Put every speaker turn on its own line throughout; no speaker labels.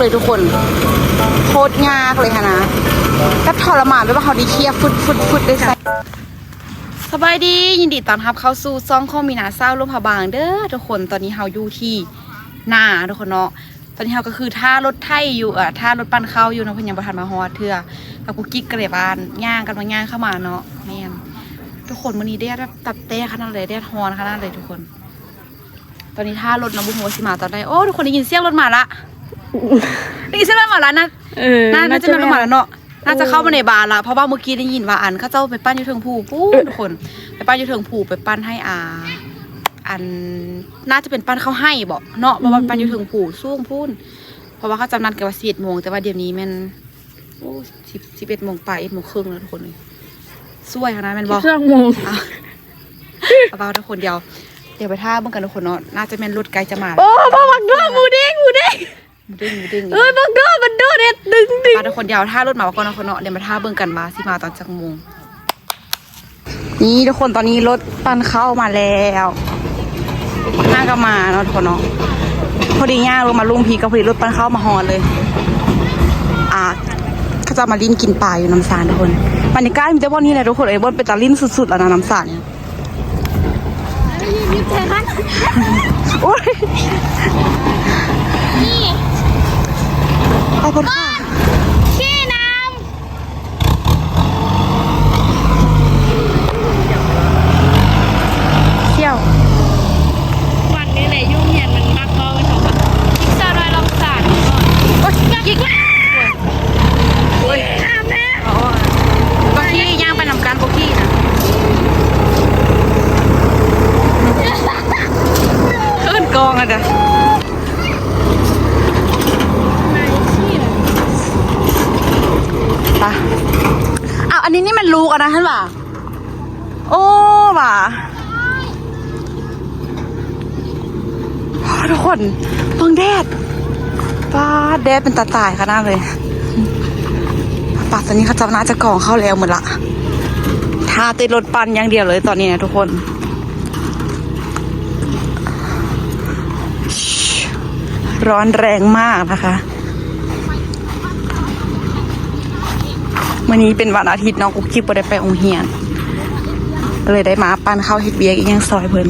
เลยทุกคน โคตรยากเลยค่ะนะแบบทรมานแบบว่าเขาดีเคียฟุดฟุดฟุดได้ใส่สบายดียินดีต้อนรับเข้าสู่ซ่องข้อมีนาเศร้าลมพะบางเด้อทุกคนตอนนี้เฮาอยู่ที่หน้าทุกคนเนาะตอนนี้เฮาก็คือท่ารถไทยอยู่อะท่ารถปั้นเข้าอยู่เนาะพิ่นยังบ่ทันมาฮอดเทื่อกับกุ๊กกิ๊กกระเดบานย่างกันมาย่างเข้ามาเนาะแม่นทุกคนมื้อนี้แดดตับเต้ขนาดเลยแดดฮอนขนาดเลยทุกคน ตอนนี้ท่ารถนะบุหัวาสิมาตอนใดโอ้ทุกคนได้ยินเสียงรถมาละ ได้ยินเสียงรถมาละนะ
เออ
น่าน่าจะเป็นรถมาแล้วเนาะน่าจะเข้ามาในบาร์ละเพราะว่าเมื่อกี้ได้ยินว่าอันเข้าเจ้าไปปั้นอยู่เทิงผูปู้ทุกคน ไปปั้นอยู่เทิงผูไปปั้นให้อาอันน่าจะเป็นปั้นเข้าให้บอกเนาะเพราะว่าปั้นอยู่เทิงผูสู้งพูนเพราะว่าเขาจำนัดกันว่าสิบเอ็ดโมงแต่ว่าเดี๋ยวนี้มันโอ้สิบสิบเอ็ดโมงไปเอ็ดโมงครึ่งแล้วทุกคนเลยสวยขนาดนั้นแมันบอก
เครื่องโมง
อะเอาเบาทุกคนเดียว เดี๋ยวไปท่าเบิ่งกันทุกคนเนาะน่าจะแม่นรถไกลจะมา
โอ้บักบักด้วยหมูเด้งหมูเด้ง
หมู ดึงหมูดึง
เอ้ยบักด้วยมันด้วยเด็ดดึงดึง
มาทุกคนเดียวท่ารถมาก่อนทุกคนเนาะเดี๋ยวมาท่าเบิ่งกันมาสิมาตอนจักโมงนี่ทุกคนตอนนี้รถปันเข้ามาแล้วน่าก็มาเนาะทุกคนเนาะพอดีย่างลงมาลุงพีก็พอดีรถปันเข้ามาฮอนเลย อ่าเขาจะมาลิ้นกินปลาอยู่น้ำสารทุกคนบรรยากาศมีแต่บนนี้แหละทุกคนเอ้ยบนเป็นตาลิ้นสุดๆแล้วนะน้ำสารเนี่ยโอ้ยข อบคุณค่ะ
ขี้น้
เที่ยวำ
วันนี้แหละยุ่งเหียนมันมากเพราะมันทำแบบพิซซ่าลอยลองสาด
โอ้ยยิงโอ้ย
อาแม่
บางทีย่างไปนำการโบกี้นะขึ้นกองอะเด้อไปอ้าวอันนี้นี่มันลูกอะนะท่านบ่าโอ้บ่าโอ้ทุก คนเบิ่งแดดป้าแดดเป็นตาตายขนาดเลยปัตตอนนี้เขาจะน่าจะกล่องเข้าแล้วหมดละทาติดรถปั่นอย่างเดียวเลยตอนนี้นะทุกคนร้อนแรงมากนะคะวันนี้เป็นวันอาทิตย์น้องกุ๊กกิ๊บบ่ได้ไปโรงเรียน เลยได้มาปั้นข้าวเฮ็ดเบียร์อีกยังซอยเพิ่น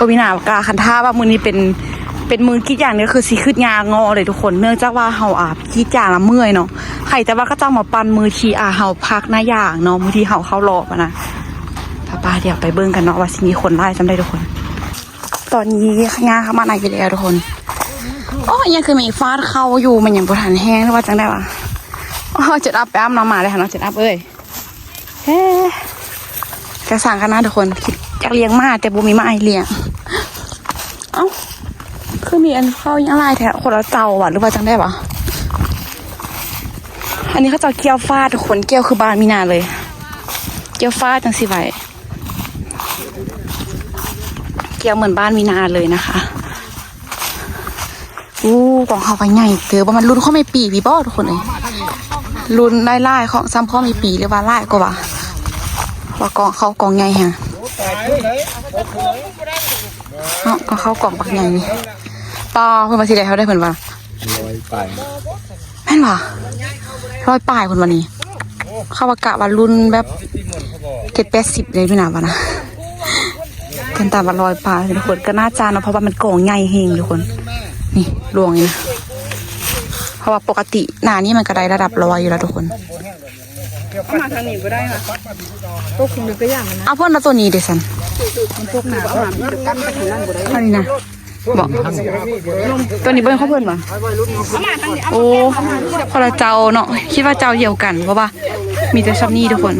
พวินากาคันท่าว่ามือนี้เป็นเป็นมือกีดอย่างเนี้คือสีขึ้นยางอเลยทุกคนเนื่องจากว่าเฮาอาบกีดอย่างละเมื่อยเนาะใครแต่ว่าก็จะมาปันมือทีอาเฮาพักหน้าอย่างเนาะมือทีเฮาเข้ารอบอะนะป้าป้าเดี๋ยวไปเบิ่งกันเนาะว่าสิมีคนไล่จำได้ทุกคน ตอนนี้งานเข้ามาในไปแล้วทุกคนโอ้ยังคือมีฟาดเข้าอยู่มันยังบ่ทันแห้งหรือว่าจังได้วะโอ้เจ็ดอัพไปอ้ำน้ำมาเลยค่ะเนาะเจ็ดอัพเอ้ยเฮ้กระสั่งกันนะทุกคนคิดอยากเลี้ยงมากแต่บ่มีมาไอเลี้ยง คือมีอันเข้ายังไรแท้คนละเจ้าว่ะหรือว่าจังได้ปะอันนี้เขาจะเกี่ยวฟาดทุกคนเกี่ยวคือบานมีนาเลย เกี่ยวฟาดจังสิไวเกี่ยวเหมือนบ้านมีนาเลยนะคะอู้กล่องเขาไปใหญ่เจอว่ามันรุ่นข้อไม่ปีพี่บอทุกคนเลยรุ่นไล่ไล่ของซ้ำข้อไม่ปีหรือว่าไล่กว่าว่ากล่องเขากล่องใหญ่แฮะเนาะก็เขากล่องปักใหญ่ นี่ต่อเพิ่นมาสิได้เขาได้เพิ่นว่า
ลอยไป
แม่นว่ะร้อยปลายคนวันนี้ เข้าวากะวันรุ่นแบบเจ็ดแปดสิบเลยพี่นาวะนะกันตามวันร้อยปลายทุกคนก็น่าจานเนาะเพราะว่ามันโก่งใหญ่เฮงทุกคน นี่รวงนี่นะเพราะว่าปกติหนานี่มันก็ได้ระดับร้อยอยู่แล้วทุกคน
มาทางนี้ก็ได้ค่ะพวกคุณก็อย่างนะ
เอาเพื่อนมาตัวนี้เดี๋ยวสัน
พวกหนาหนาจะกั้นไปถึงนั่นก็ได้
เท่านี้นะ บอกตัวนี้เบิ้ลเขาเพื่อนมาโอ้คนละเจ้าเนาะคิดว่าเจ้าเดียวกันเพราะว่ามีแต่ซับนี่ทุกคน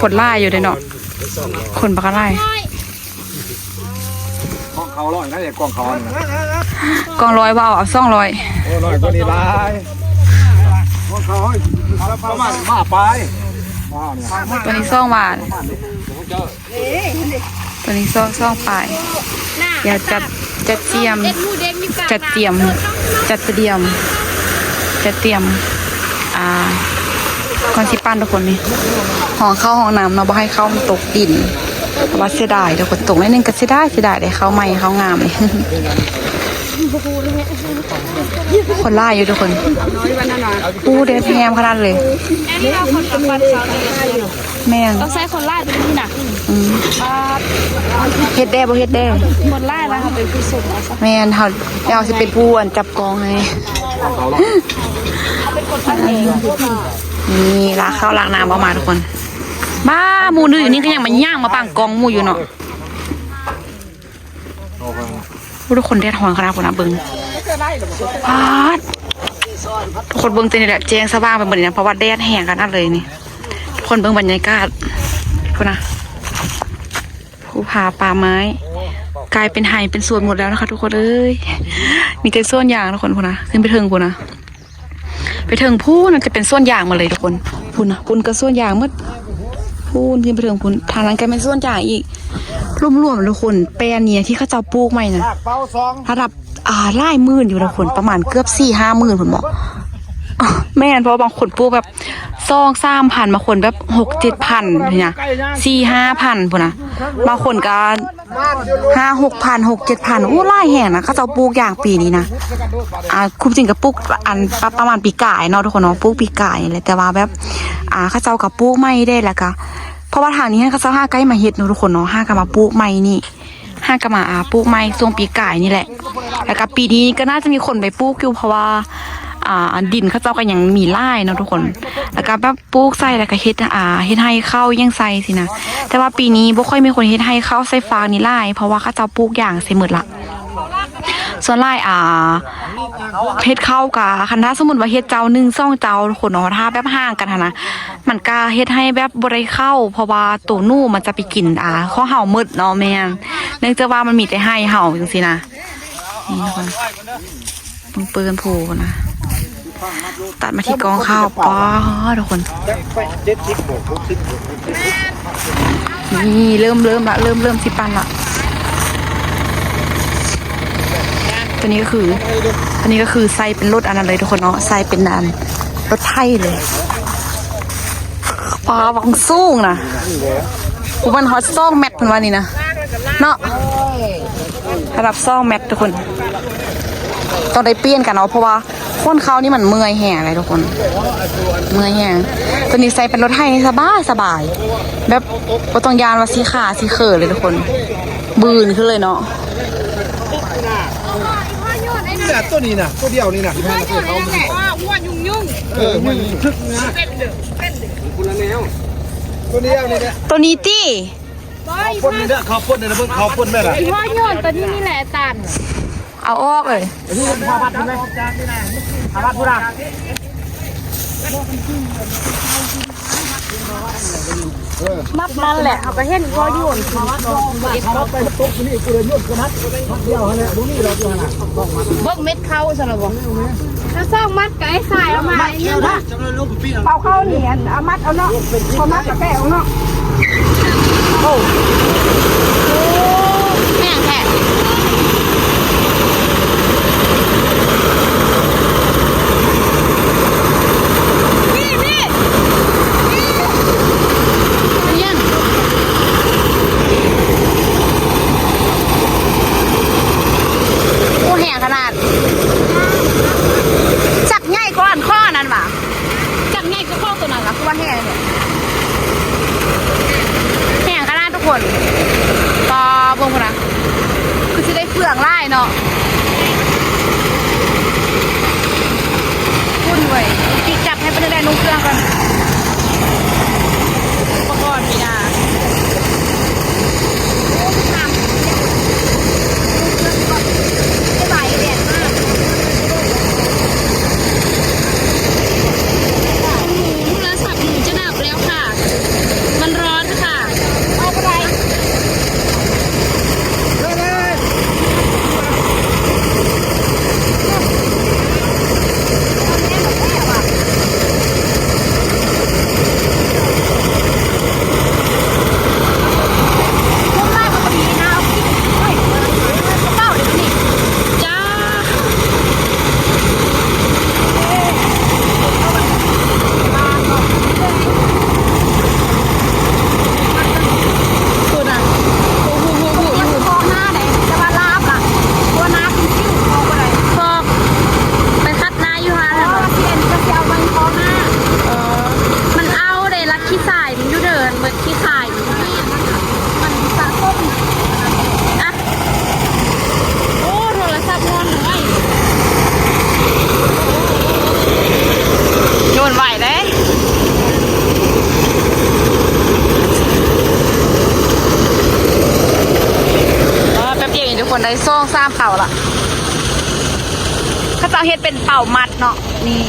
คนไล่อยู่เลยเนาะคนบักไล่
กองเขาลอยนะอย่ากองเขานะ
กองร้อยว่าวเอาซ่องร้อย
โอ้ลอยก็ดีลายกองเขาให้ประมาณมาไปว้าวเนี่ย
ตัวนี้ซ่องหวาน ตัวนี้ซ่องซ่องปลายอย่าจัดจัดเจียม
เด็ดหมูเด้งมีกา
จัดเตรียม จัดเตรียม จัดเตรียม อ่าก่อนสิปั้นทุกคนนี่ห้องเข้าห้องน้ำเนาะบ่ให้เข้ามันตกดินเพราะว่าเสียดายทุกคนตกนิดนึงก็เสียดายเสียดายได้เข้าใหม่เข้างามเลย คนล่าอยู่ทุกคน ปูเดนแพมขนาดเลย
อันนี้เราคนกับฟันเขาเนี่ย
แม่ง
ต้องใช้คนไล่เป็นที่หนัก
อืมเฮ็ดได้บ่เฮ็ดได้
คนไล่แล้วเขาเป็นผู้ส่งมาซะ
แม่นเฮาเดี๋ยวสิเป็นผู้อันจับกองให้นี่ลากข้าวลากน้ำออกมาทุกคน บ้าหมูดื้อนี่ก็ยังมาย่างมาปังกองหมูอยู่เนาะ ทุกคนแดดฮ้อนขนาดคนนะเบิงปาดทุกคนเบิงเต็มนี่แหละแจ้งสว่างไปหมดเลยนะเพราะว่าแดดแห้งขนาดเลยนี่ทุกคนเบิงบรรยากาศคุณนะภูผาป่าไม้ กลายเป็นไฮเป็นส่วนหมดแล้วนะคะ ทุกคนเอ้ยมีแต่ส่วนยางทุกคนพูนะขึ้นไปเทิงพูนะไปเทิงพูนจะเป็นส่วนยางมาเลยทุกคนพูนะพูนก็ส่วนยางหมดพูนขึ้นไปเทิงพูนทางนั้นก็เป็นส่วนยางอีก รวมๆทุกคนแปลนเนี่ยที่เขาเจ้าปลูกใหม่นะ
เป้าสอง
ระดับอ่าไล่หมื่นอยู่ทุกคนประมาณเกือบสี่ห้าหมื่นผมบอกอะแม่นเพราะว่าบางคนปลูกแบบซองสามพันบางคนแบบหกเจ็ดพันเนี่ยสี่ห้าพันพูนะบางคนก็ห้าหกพันหกเจ็ดพันโอ้ไล่แห่งนะเขาจะเอาปลูกอย่างปีนี้นะอ่าคุ้มจริงกับปลูกอันประมาณปีกายเนาะทุกคนเนาะปลูกปีกายเลยแต่ว่าแบบ อ่าเขาเจ้ากับปลูกไม่ได้แล้วก็ เพราะว่าทางนี้เขาเจ้าห้าใกล้มาเฮ็ดนาะทุกคนเนาะห้ากมาปลูกไม่นี่ห้ากมาอาปลูกไม่ช่วงปีกายนี่แหละ แล้วก็ปีนี้ก็น่าจะมีคนไปปลูกอยู่เพราะว่าอ่าดินเขาเจ้าก็ยังมีไล่เนาะทุกคน แล้วก็แบบปลูกใส่แล้วก็เฮ็ดอ่าเฮ็ดให้เข้ายังใส่สินะ แต่ว่าปีนี้บ่ค่อยมีคนเฮ็ดให้เข้าใส่ฟางนี่ไล่เพราะว่าเขาเจ้าปลูกอย่างใส่หมดละ ส่วนไล่อ่าเฮ็ดเข้ากะคันถ้าสมมุติว่าเฮ็ดเจ้าหนึ่งซ่องเจ้าทุกคนเนาะถ้าแบบห่างกันนนะมันก็เฮ็ดให้แบบบ่ได้เข้า เพราะว่าตัวนู่มันจะไปกินอ่าข้อเห่ามืดเนาะแม่นเนื่องจากว่ามันมีแต่ให้เห่าจังซี่นะนี่ทุกคนเบิ่งปืนโผล่นะตัดมาที่กองข้าวป้าทุกคน นี่เริ่มเริ่มละเริ่มเริ่มสิปันละ ตัวนี้ก็คือตัวนี้ก็คือไซเป็นรถอันนั้นเลยทุกคนเนาะไซเป็นอันรถไทยเลยปลาบังสูงนะกูมันฮอตซ่องแมทเป็นวันนี้นะเนาะระดับซ่องแมททุกคนต้องได้เปลี่ยนกันเนาะเพราะว่าคนเขานี่มันเมื่อยแห่อะไรทุกคน เมื่อยแห่ตัวนี้ใส่เป็นรถไทยนี่สบายสบาย แบบบ่ต้องยานว่าสีขาสีเขอเลยทุกคน บืนขึ้นเลยเนาะ
นี่แหละตัวนี้นะตัวเดียวนี่นะที่แม่เคยเขาเออมันทึกนะคนละแนวตัวเดียวนี่แหละ
ตัวนี้ตี้
พ่นนี่แหละเขาพ่นเนี่ยเพิ่งเขาพ่นแม่ละ
พ่อโยนตัวนี้นี่แหละตัน
เอาออกเลย
นี่เป็นพาพัดใช่ไหมพาพัดพูดอะ
มัดนั่นแหละเขาก็เห็นพ่อโยน
เขาไปตกนี่กูเลยยุ่งกันนัดเดียวเนี่ยดูนี่เราตัวน่ะ
เบิกเม็ดเข้าสำหรับผมถ้าซ่องมัดไก่สายเอามาเนี่ยนะ
เอา
เข้าเหนียนเอามัดเอาเนาะพอมัดกับแก้วเนาะ
แเล
ยซ่องเป่าละเขาจะเอาเฮ็ดเป็นเป่ามัดเนาะนี่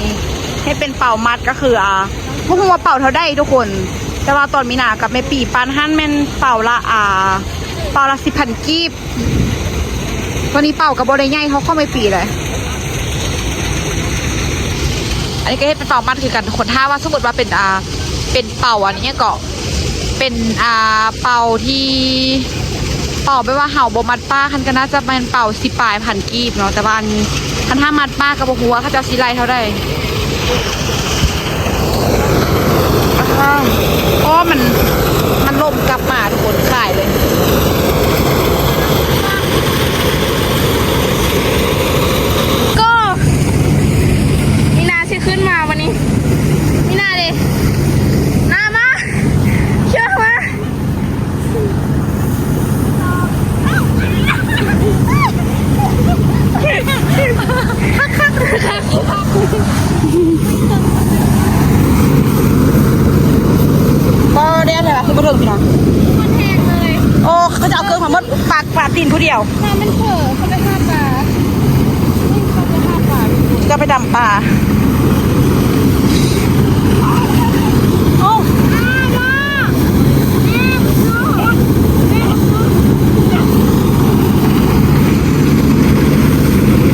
เฮ็ดเป็นเป่ามัดก็คืออ่าพวกหัวาเป่าเท่าได้ทุกคน แต่ว่าตอนมีนากับแม่ปีปันหั่นแม่นเป่าละอ่า เป่าละสิบพันกีบตัวนี้เป่ากับโบได้ใหญ่เขาเข้าไม่ปีเลยอันนี้ก็ให้เป็นเป่ามัดคือกันคนท่าว่าสมมติว่าเป็นอ่าเป็นเป่าอันนี้ก็เป็นอ่าเป่าที่ เป่าไปว่าเห่าบมัดป้าคันก็น่าจะเป็นเป่าสิปลายพันกีบเนาะแต่ว่าอันคันถ้ามัดป้ากับหัวเขาจะสีไลเท่าได้อ้าวโอ้มันมันลมกลับมาทุกคนขายเลย
ก็มีนาสิขึ้นมาวันนี้มีนาดินามาเชื่อมา
ก็ได้อะไรคือบ่เทิงพี่น้อง
มันแพงเลย
โอ้เขาจะเอาเครื่องมาหมดปากปาดตีนผู้เดียว
น้ำมันเผลอเขาไปห้าปลานี่เขาไปห้าปลา
จะไปดำปลาโอ้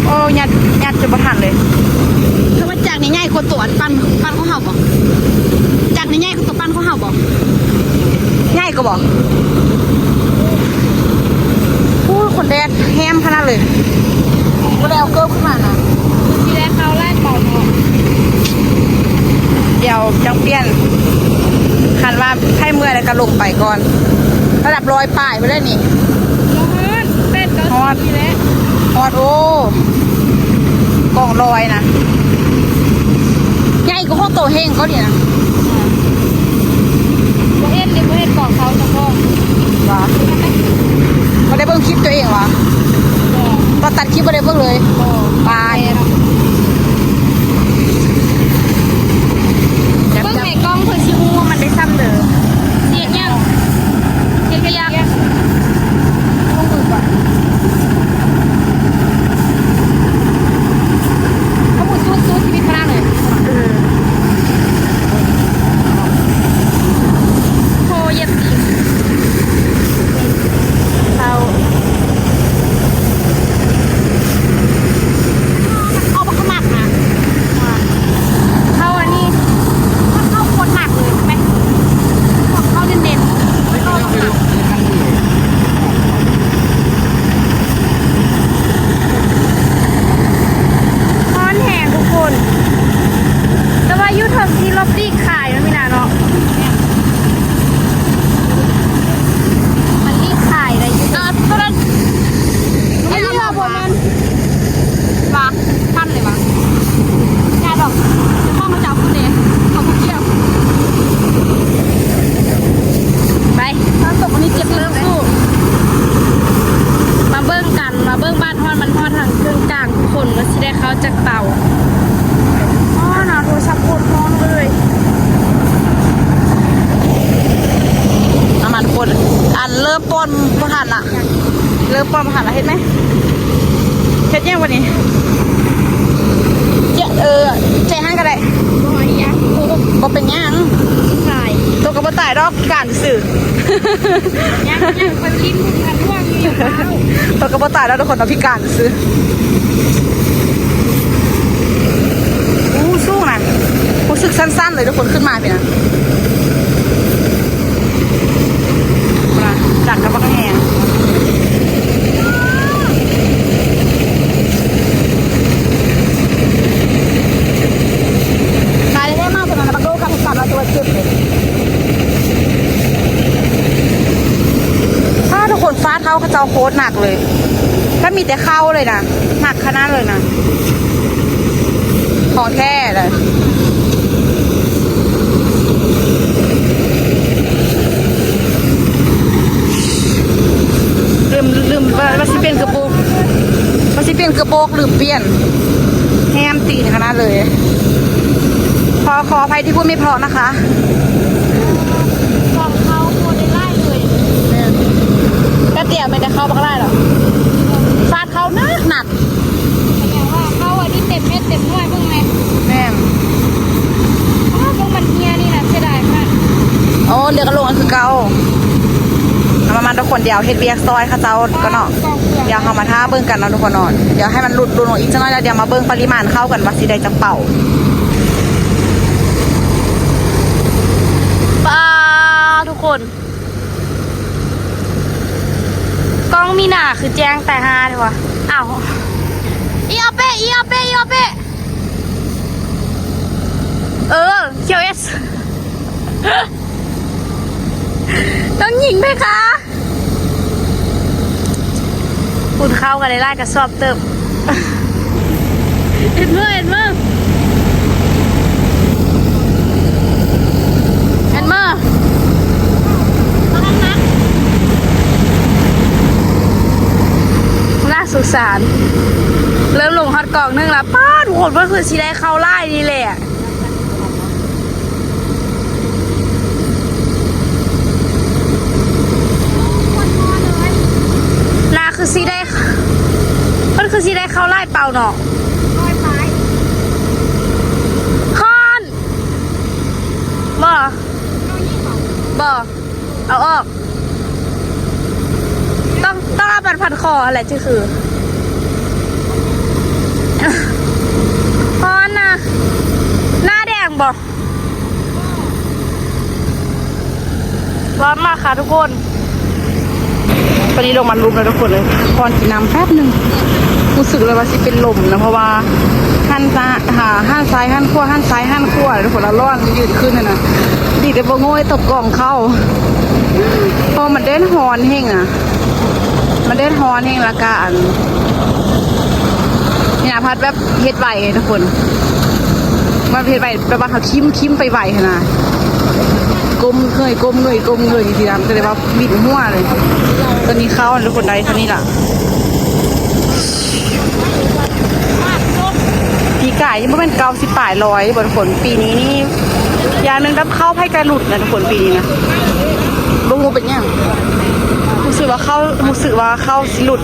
โอ้ยัดยัดจะประทานเลยคือว่าจากนี้ง่ายคนตัวปั้นปั้นเขาเห่าบ่จากนี้ง่ายคนตัวปั้นเขาเห่า บ่ง่ายก็บ่โอ้ยคนแดดแฮมขนาดเลยก็ได้เอาเกิบขึ้นมานะ
ทีแรกเขาไล่เป่าเนาะ
เดี๋ยวจังเปลี่ยนคันว่าให้เมื่อยแล้วก็ลงไปก่อน ระดับร้อยป้ายไปเลยนี่
ร้อนเป็ดก็
ฮอต
ทีแล้ว
ฮอดโอ้กล่องลอยนะใหญ่ก็ห้องโตเฮงก็ดีนะ
ประเทศนี้ ได้เทศบอกเขาจะพ้อ
วะก็ได้เบิ่งคลิปตัวเองวะตอนตัดคลิปก็ได้เบิ่งเลยบาย
เบิ่งในกล้องเพื่อชิฮูว่ามันได้ซ้ำเด้อเสียงยังเสียงกระยักเขาพูดสู้สู้ชีวิตพลังเลยโทรเย็บดีเรา
เอามาขมักนะ
เข้าอันนี้
เข้าคนหนักเลยใช่ไหมเข้าเด่นๆไม่เข้าหนัก
ค้อนแหงทุกคน แต่ว่ายุทธที่ลบดีขายมันไม่นานเนาะมันรีบขายได้อยุทธ
อะตอนนั้น
ไอ้ที่ว่าบนนั้น
วะปั้นเลยวะยาดอกพ่อมาจับคุณเดชเขาคุณเกี่ยว
ไป
ถ้าตกวันนี้เจ็บ
เริ่
เริ่
ม
ม
สู้ มาเบิ้งกัน มาเบิ้งบ้านฮอดมันฮอดทางเครื่องกลางทุกคนว่าสิได้เขาจากเต่าอ๋อหนาโทรศัพท์ปวดท้องเลย
อามันปนอันเริ่มป้อนประหันละเริ่มป้อนประหันละเห็นไหมเฮ็ดยังวันนี้เจ๊เออเจ๊ห้างก็ได้
บ่อยยัง
บ่เป็นหยัง
ขาย
ตัวกระบตายดอกการสื่อ
ยังยังคนลิ้นมึงกันร่วงอยู่แล้ว
ตัวกระบตายแล้วทุกคนเอาพิการซื้ออู้สู้นะรู้สึกสั้นๆเลยทุกคนขึ้นมาเป็นนะมา จัดกแหงขายได้มากขนาดนั้นบักโลกับกับเราตัวจ็บเลยถ้าทุกคนฟาดเขาเขาจะเอาโค้ดหนักเลยถ้ามีแต่เข้าเลยนะ หนักขนาดเลยนะ ของแท้เลย ลืมลืม ว่าว่าสิเปลี่ยนกระโปรงว่าสิเปลี่ยนกระโปรงลืมเปลี่ยนแฮมตีนขนาดเลย ขอขออภัยที่พูดไม่เพราะนะคะ
ของเขาโคตรได้ไล่เลย
แป๊บเดียวไม่ได้เข้าบักได้หรอก
เห
นักหนัก
แต่ว่าเขาอันนี้เต็มเม็ดเต็มหน่วยเบิ่งไหม
แม่ง
อ้าวเบิ่งมันเฮียนี่นะเสียดายมาก
โอ้เรือกระโหลกนั่นคือเก่า เอามามาทุกคนเดียวเฮ็ดเบียกซอยข้าเจ้าก็เนาะ
กองเปลือก
เดี๋ยวเขามาท่าเบิ้งกันเนาะทุกคนเนาะเดี๋ยวให้มันหลุดดูลงอีกจังหน่อยแล้วเดี๋ยวมาเบิ้งปริมาณเข้ากันว่าสิได้จักเป่าป้าทุกคน
กล้องมีหน้าคือแจ้งแต่ฮาเลยวะอ้าวอีอาเป้อีอาเป้อีอาเป้เออเคียวเอส ต้องหญิงไหมคะคุณเข้ากันได้ไล่กับสอบเติมเห็นมือเห็นมือเห็นมือน่าสงสารเริ่มลงฮอตกล่องนึงแล้วป้าทุกคนก็คือชีได้เข้าไล่นี่แหละ นา คือซีได้มันคือซีได้เข้าไล่เปล่าเนาะคอนบ่บ่เอาออก ต้องต้องเอาบัตรพันคออะไรที่คือคอนนะหน้าแดงบ่ร้อนมากค่ะทุกคน
ตอนนี้ลงมาลุมแล้วทุกคนเลยพรกินน้ำแป๊บหนึ่งรู้สึกเลยว่าสิเป็นลมนะเพราะว่าหันซ้ายหาหันซ้ายหันขั้วหันซ้ายหันขั้วทุกคนละร้อนมันยืดขึ้นนะนะดีแต่บ่โง่ยตกกล่องเข้าพอมันเด่นฮอนเฮงอะ มันเด่นฮอนเฮงละกาอันเนี่ยพัดแบบเฮ็ดไหวทุกคนมันเฮ็ดไหวแบบว่าเขาคิมคิมไปไหวขนาด กลมเงยกลมเงยกลมเงยทีนั้นก็เลยว่าบิดหัวเลย ตอนนี้เข้าทุกคนได้เท่านี้ล่ะปีไก่ยังไม่เป็นเกาสิบป่ายร้อยบนฝนปีนี้นี่อย่างหนึ่งรับเข้าไพ่กระหลุดนะทุกคนปีนี้นะบุงูเป็นยังรู้สึกว่าเข้ารู้สึกว่าเข้าสิหลุด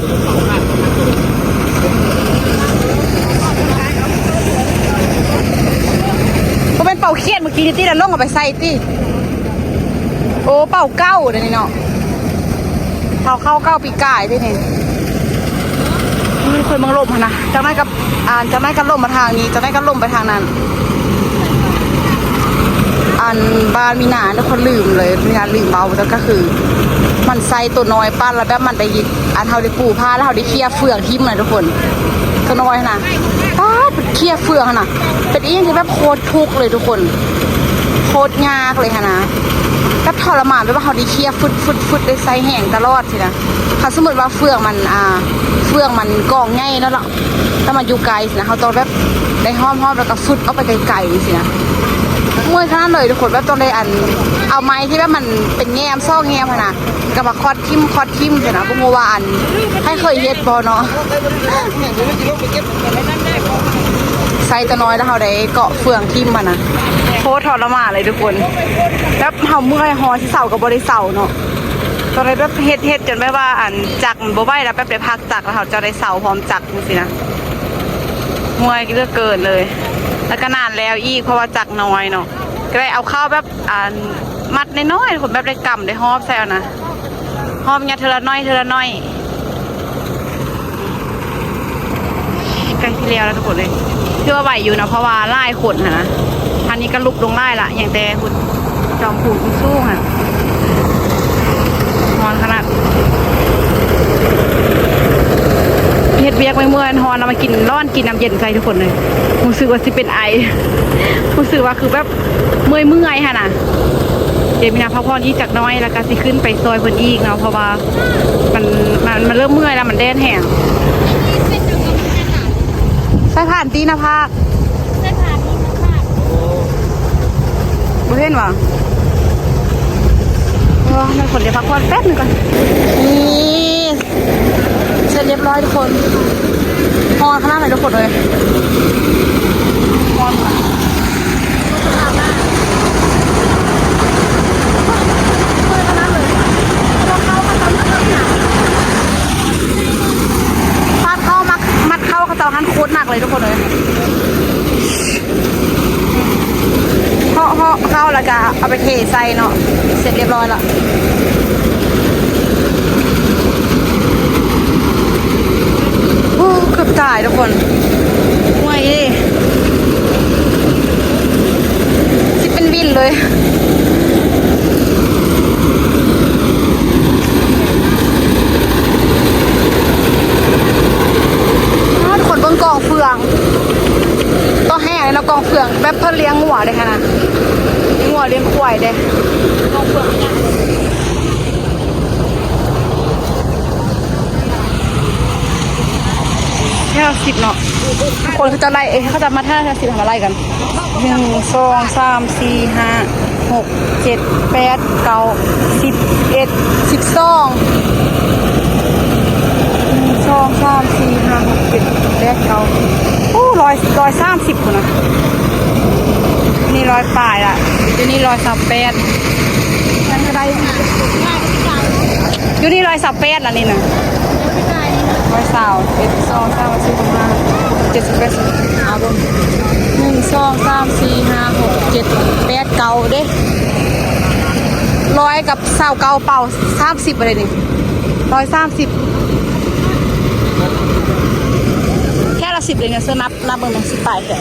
ก็เป็นเป่าเครียดเมื่อกี้นี่ตีแล้วลงเอาไปใส่ตีโอ้เป่าเก้าเดี๋ยวนี้เนาะเป่าเข้าเก้าปีกายด้วยนี่มีคนมังลมนะจากนั้นกับอ่านจากนั้นก็ลมมาทางนี้จากนั้นก็ลมไปทางนั้น อันบ้านมีหนาทุกคนลืมเลยมีหนาลืมเบาแล้วก็คือ มันไซตัวน้อยปั้นแล้วแบบมันได้ยิอันเท่าได้ปูผ้าแล้วเท่าได้เคลียร์เฟืองทิ่มเลยทุกคนตัวน้อยนะป้าด เคลียร์เฟืองนะเป็นอีกอย่างที่แบบโคตรทุกข์เลยทุกคน โคตรยากเลยค่ะนะแบบทรมานแบบว่าเขาด้เคลียฟึดฟึดฟึดได้ใส่แห้งตลอดสินะถ้าสมมติว่าเฟืองมันอ่า เฟืองมันกองง่ายแล้วล่ะถ้ามันอยู่ไกลสินะเขาต้องแบบได้ห้อมห้อมแล้วก็ฟึดเอาไปไกลๆสินะมวยขนาดเลยทุกคนแบบต้องได้อัน เอาไม้ที่แบบมันเป็นแง้มซ่อแง้มอะนะกับมาคอดทิมคอดทิมเถอะนะบุโมว่านให้เคยเฮ็ดบอเนาะ ส่ตัวน้อยแล้วเขาได้เกาะเฟืองทิ่มมันนะโคตรทรมานเลยทุกคน แล้วเขาเมื่อยหอที่เสากับบริเสาเนาะตอนนี้แบบเฮ็ดเฮ็ดจนแบบว่าอันจักมันบ่ไหวแล้วแบบได้พักจักแล้วเขาจะได้เสาพร้อมจักรสินะมวยเลือกเกินเลย แล้วก็นานแล้วอีกเพราะว่าจักน้อยเนาะก็เลยเอาข้าวแบบอ่ามัดน้อยๆผมแบบได้กำได้หอบใส่เอานะหอบเนี่ยเทอละน้อยเทอละน้อยใกล้ที่แล้วแล้วทุกคนเลย เชื่อว่าไหวอยู่นะเพราะว่าไล่ขนนะทันนี้ก็ลุกลงไล่ละอย่างแต่คุณจอมผูกสู้ค่ะนอนขนาดเฮ็ดเวียกไม่เมื่อยฮอนเอามากินร้อนกินน้ำเย็นใส่ทุกคนเลยรู้สึกว่าสิเป็นไอรู้สึกว่าคือแบบเมื่อยเมื่อยค่ะนะเดี๋ยวมีนาพักผ่อนอีกจากน้อยแล้วก็สิขึ้นไปซอยเพิ่นอีกเนาะเพราะว่ามันมันมันเริ่มเมื่อยแล้วมันแดนแห้ง ใส่ผ่านตีนะภาค
ได้ผ่านนี่ผ่าน
บ่เห็นว่ะเออให้คนเดี๋ยวพักผ่อนแป๊บหนึงก่อน นี่เสร็จเรียบร้อยทุกคนฮอนขนาดไหนทุกคนเลยฮอนค่ะ ฟาดเข้า เข้าแล้วก็เอาไปเท ใส่เนาะเสร็จเรียบร้อยละโอ้เกือบตายทุกคนห่วยดิสิเป็นวินเลย อ้าวทุกคนเบิ่งกองเฟืองต้องแห้งเลยเนาะกองเฟืองแบบเพื่อเลี้ยงหัวเลยค่ะนะเลี้ยงหัวเลี้ยงควายเด้กองเฟืองเนี่ย แค่สิบเนาะทุกคนเขาจะไล่เอ้ยเขาจะมาท่าแค่สิบทำอะไรกันหนึ่งสองสามสี่ห้าหกเจ็ดแปดเก้าสิบเอ็ดสิบสองสองสามสี่ห้าหกเจ็ดแปดเก้าโอ้ร้อยร้อยสามสิบคนนะนี่ร้อยปลายละเดี๋ยวนี้ร้อยสามแปดนั่นก็ได้อยู่นี่ร้อยสามแปดละนี่นะ ร้อยสาวเอ็ดสองสามสี่ห้าเจ็ดสิบแปดสิบเอาบนหนึ่งสองสามสี่ห้าหกเจ็ดแปดเก้าเด้ร้อยกับสาวเก้าเป่าสามสิบอะไรนี่ร้อยสามสิบแค่ละสิบเลยเนี่ยเสื้อนับนับมึงมันสิบแปดแต่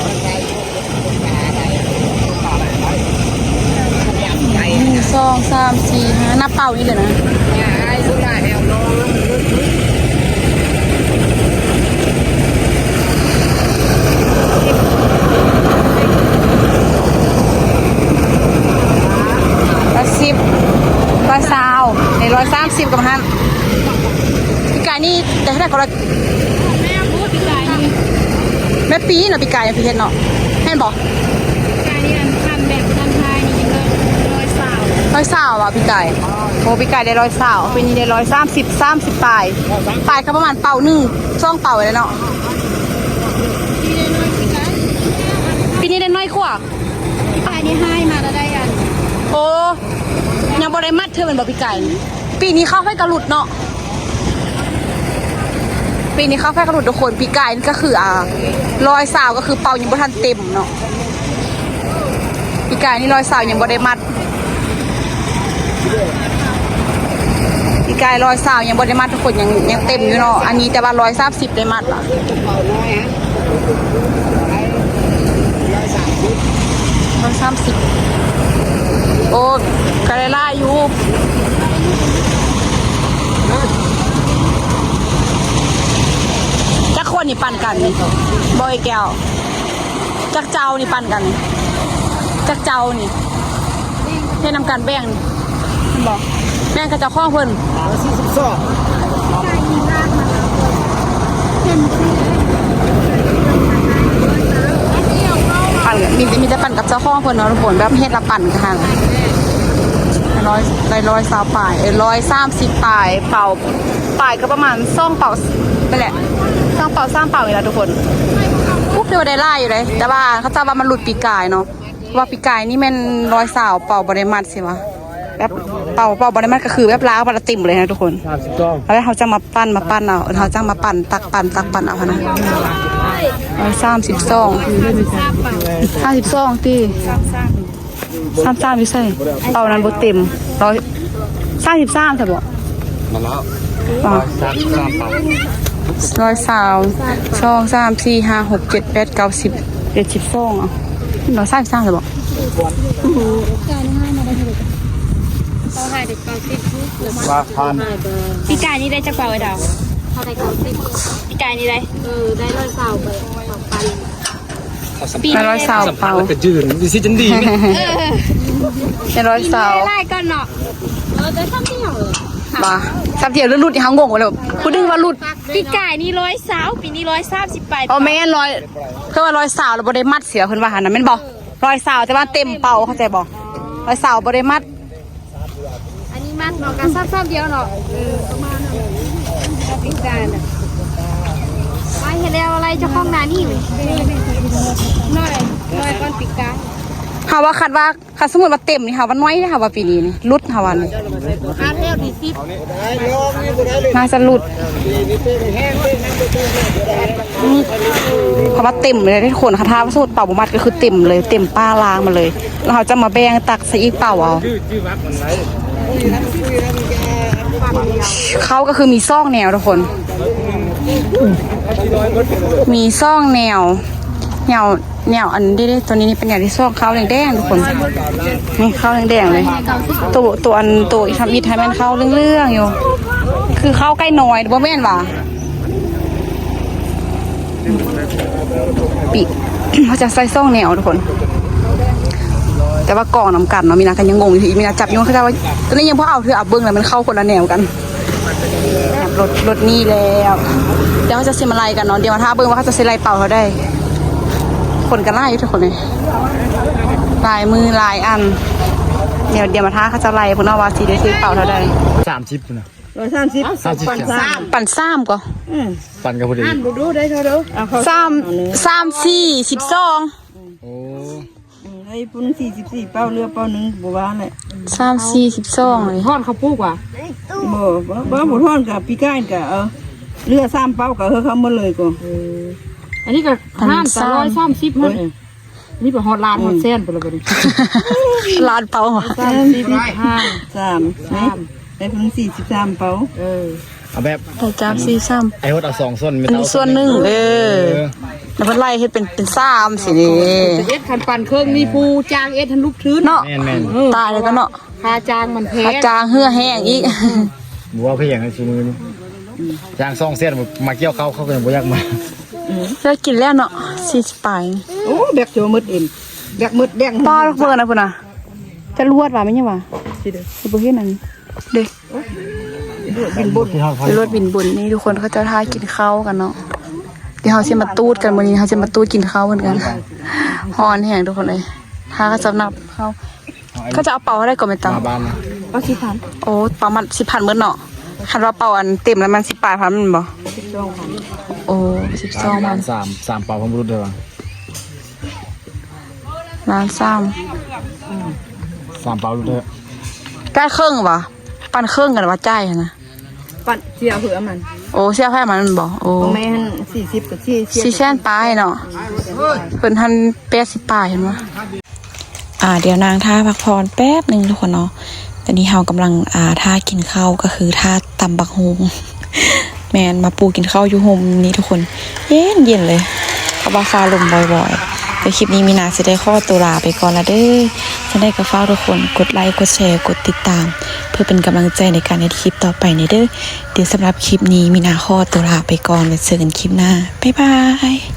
หนึ่งสองสามสี่ห้านับเป่านี่เลยนะ ร้อยสิบร้อยสาวในร้อยสามสิบกับฮันพี่กายนี่แต่ถ้าก็ละ
แม่พูดปีกายนี่
แม่ปีเนาะปีกายพี่เฮ็ดเนาะแม่นบอก
กายนี่อันพันแบบด้านทายนี่เลยร้อยสาว
ร้อยสาวอะพี่กายโอ้พี่กายได้ร้อยสาวปีนี้ได้ร้อยสามสิบสามสิบปลายปลายก็ประมาณเป่าหนึ่งช่องเป่าเลยเนาะ
ที่ได้น้อยปีกาย
ปีนี้ได้น้อยกว่า
ปีกายนี่ให้มาแล้วได้อัน
โอ้ยังบ่ได้มัดเธอเป็นบอกพี่กายปีนี้เข้าไฟกระหลุดเนาะปีนี้เข้าไฟกระหลุดทุกคนปีกายนี่ก็คืออ่าร้อยสาวก็คือเป่ายังบ่ทันเต็มเนาะปีกายนี่ร้อยสาวยังบ่ได้มัด พี่กายร้อยสาวยังบริมัดทุกคนยังยังเต็มอยู่เนาะ อันนี้แต่ว่าร้อยสามสิบได้มัดละร้อยสามสิบโอ้กะเลยล่าอยู่จักคนนี่ปั่นกันบอยแก้วจักเจ้านี่ปั่นกัน จักเจ้านี่ให้นำการแบ่งนี่ แบ่งกับเจ้าของเพิ่น
สี่สิบสอง
ปั่นมีมีแต่ปั่นกับเจ้าของเพิ่นเนาะทุกคนแบบเฮ็ดละปั่นกันทางร้อยได้ร้อยสาวป่ายเอ้ยร้อยสามสิบป่ายเป่าป่ายก็ประมาณซ่องเป่าไปแหละซ่องเป่าสร้างเป่านี่แหละทุกคนปุ๊บเดียวได้ไล่อยู่เลย แต่ว่าเขาจะว่ามันหลุดปีกายเนาะว่าปีกายนี่แมันร้อยสาวเป่าบริมัดสิวะ แบบเป่าเป่าบริมัดก็คือแบบล้างปลาติ่มเลยนะทุกคน
สามสิบสอง
แล้วเขาจะมาปั้นมาปั้นเอาเขาจะมาปั้นตักปั้นตักปั้นเอาค่ะนะร้อยสามสิบสองห้าสิบสองตีสามสามอยู่ใส่เป่านั้นบเต็มร้อยสามสิบสามใช่ปะ
มาแล้ว
อ๋อ
สามสามเป่า
ร้อยสาวสองสามสี่ห้าหกเจ็ดแปดเก้าสิบเจ็ดสิบสองอะร้อยสามสิบสามใช่ปะ
เขาให้เด็กเก้าสิบ
ว่าพัน
ปีกายนี่ได้จักเป่าไอ้ดาวเขาได้เก้าสิบปีกายนี่ได้เออได้ร้อยสาวไปสองพันปีนี้
ร้อยสาวเป่า
แล้วก็ยืนดิสิจันดีไหม
เป็นร้อยสาว
ได้ก่อนเนาะเออได้ทำที่เหรอ
บ้าสับเทียบหรือหลุดที่เขางงหมดเลยพูดดึงว่าหลุด
ปีกายนี่ร้อยสาวปีนี้ร้อยสามสิบไป
อ๋อแม่นร้อยเพื่อว่ารอยสาวเราบ่ได้มัดเสียเพิ่นว่าหันน่ะแม่นบ่รอยสาวแต่ว่าเต็มเป่าเข้าใจบ่รอยสาวบ่ได้มัด
อันนี้ มัดเนาะการซ้ำๆเดียวเนาะเออประมาณนั้นปีกายน่ะมาเห็นแล้วอะไรเจ้าของนานี่หน่อยหน่อยก้อนปีกาย
เฮาว่าคัดว่าคัดสมมุติว่าเต็มนี่เฮาว่าน้อยเฮาว่าปีนี้นี่ลุดฮาว่านี่
ค่าเที่ยวที่สิบ
น่าจะหลุดเพราะว่าเต็มเลยทุกคนค่ะถ้าสมมุติเป่าบ่มัดก็คือเต็มเลยเต็มป้าล้างมาเลยแล้วเขาจะมาแบ่งตักใส่อีกเป่าเอา เขาก็คือมีซ่องแนวทุกคน มีซ่องแนว แนว แนวอันนี้ตัวนี้นี่เป็นแนวที่ซ่องเขาแดงๆทุกคน นี่เข้าแดงๆเลย ตัวตัวอันตัวอีทำอีทให้มันเข้าเรื่องๆอยู่ คือเข้าใกล้น้อยบ่แม่นว่ะปีเขาจะใส่ซ่องแนวทุกคน แต่ว่ากล่องน้ำกันเนาะมีนากันยังงงอยู่อีกมีนาจับอยุ่งเขาจะว่าตอนนี้ยังพอเอาเธออับเบิ้งแล้วมันเข้าคนละแนวกันรถรถนี่แล้วเดี๋ยวเขาจะเซมาไลกันเนาะเดี๋ยวมาท่าเบิ้งว่าเขาจะเซไลเป่าเขาได้ คนกันไล่อยู่ทุกคนเลยลายมือลายอัน เดี๋ยวเดี๋ยวมาท่าเขาจะไล่พุ่นเอาว่าสีได้ซื้อเป่าเขาได้
สามชิปนะ
ร้อยสามสิบ
สามชิป
ปั่นซ้ำก็
ปั่นกับพอดี
ดูดูได้เท่าเด้อเอาเขา
ซ้ำซ้ำสี่สิบสอง
โอ้
ไอ้ปุ่นสี่สิบสี่เป้าเรือเป้าหนึ่งบัวาเลย
ซ้ำสี่สิบสองเลย
ทอดเขาวปลูกว่ะ
บ่บ่บ่หมดท่อนกับปีก้านกับเออเรือสามเป้ากับเฮาเขาหมดเลยก็
อันนี้ก็ห้านแต่ร้อยสามสิบมันเองนี่เป็นฮอตลานฮอตเส้นไปเลยบัดนี้
ร้านเป่าเหรอ
สามสิบห้า
สามไหมไอ้ปุ่นสี่สิบสามเป้า
เออ
เอาแบบ
แต่จับสี่ซ้
ไอ้ฮดเอาสองส่วนำไม่
อัน
เท่า
นี้ส่วนหนึ่งเออ แล้วเพิ่นไล่ให้เป็นเป็นซ้ำสินี่
เอ็ดคันปันเครื่องนี่ปูจางเอ็ดทันลูกทื้น
เนาะ
แม่นแม่น
ตายเลยก็เนาะ
ค่าจางมันแพ
ถ้างจางเหื่อแห้งอีก
บัวเขาอย่างในชูมือนี่จางซองเส้นมาเกี่ยวเขาเขาก็ยังบ่อยากมา
จะกินแล้วเนาะสี่สิบปลาย
โอ้แบกโจมืดเอ็มแบกมืดแดง
ป้าเพิ่นนะพุ่นน่ะจะลวดว่าไม่ใช่ว่า
สิเด้อ
สิบ่เฮ็ดนั่นเด้
บินบน
ที่เขาพอ
จะลวดบินบุญนี่ทุกคนเขาจะทากินข้าวกันเนาะ เดี๋ยวเขาสิมาตูดกันมื้อนี้เขาสิมาตูดกินข้าวเหมือนกันฮอนแห้งทุกคนเลยถ้าก็สำนับข้าวก็จะเอาเป่าให้ได้ก่อนไปตัง
มาบ้านนะ
เอาสิพัน
โอ้ประมาณสิบพันเมื่อเนาะคันว่าเป่าอันเต็มแล้วมันสิบแปดพันมันบ่
สิบสองพัน
โอ้สิบสองพัน
สามสามเป่าของบุรุษเด้อ
ล้านสาม
สามเป่าบุรุษเด้อ
ใกล้เครื่องวะปันเครื่องกันว่าใจายอะนะ
ปันเสียเหือมัน
โอ้เสียแพ้มันมันบ่โอ้
แม่นสี่สิบกับสี่
ซีแซนปลายเนาะเพิ่นทันแปดสิบปลายเห็นไหมอ่าเดี๋ยวนางท่าพักผ่อนแป๊บหนึ่งทุกคนเนาะตอนนี้เฮากำลังอ่าท่ากินข้าวก็คือท่าตำบักฮงแมนมาปูกินข้าวอยู่โฮมนี้ทุกคน เย็นเย็นเลยเพราะว่าฟ้าลมบ่อยๆ แต่คลิปนี้มีนาจะได้ข้อตัวลาไปก่อนละเด้อจะได้กระเฝ้าทุกคนกดไลค์กดแชร์กดติดตาม เพื่อเป็นกำลังใจในการในคลิปต่อไปในเด้อเดี๋ยวสำหรับคลิปนี้มีนาข้อตัวลาไปก่อนไว้เจอกันคลิปหน้าบ๊ายบาย